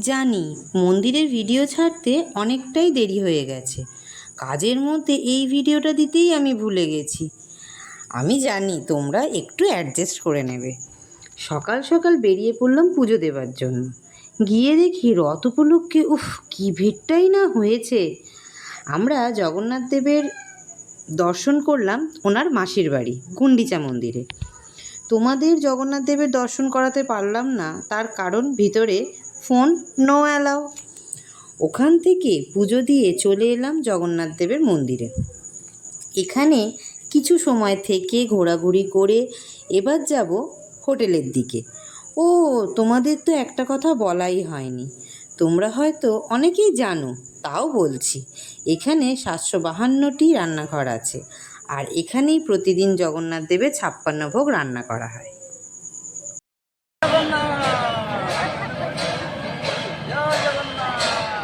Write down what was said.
জানি, মন্দিরের ভিডিও ছাড়তে অনেকটাই দেরি হয়ে গেছে। কাজের মধ্যে এই ভিডিওটা দিতেই আমি ভুলে গেছি। আমি জানি তোমরা একটু অ্যাডজাস্ট করে নেবে। সকাল সকাল বেরিয়ে পড়লাম পুজো দেবার জন্য। গিয়ে দেখি রথ উপলক্ষে, উফ, কী ভিড়টাই না হয়েছে। আমরা জগন্নাথ দেবের দর্শন করলাম ওনার মাসির বাড়ি, গুন্ডিচা মন্দিরে। তোমাদের জগন্নাথ দেবের দর্শন করাতে পারলাম না, তার কারণ ভিতরে ফোন নো অ্যালাউ ওখান থেকে পুজো দিয়ে চলে এলাম জগন্নাথ দেবের মন্দিরে। এখানে কিছু সময় থেকে ঘোরাঘুরি করে এবার যাব হোটেলের দিকে। ও, তোমাদের তো একটা কথা বলাই হয়নি। তোমরা হয়তো অনেকেই জানো, তাও বলছি। এখানে সাতশো বাহান্নটি রান্নাঘর আছে। আর এখানেই প্রতিদিন জগন্নাথ দেবের ছাপ্পান্ন ভোগ রান্না করা হয়।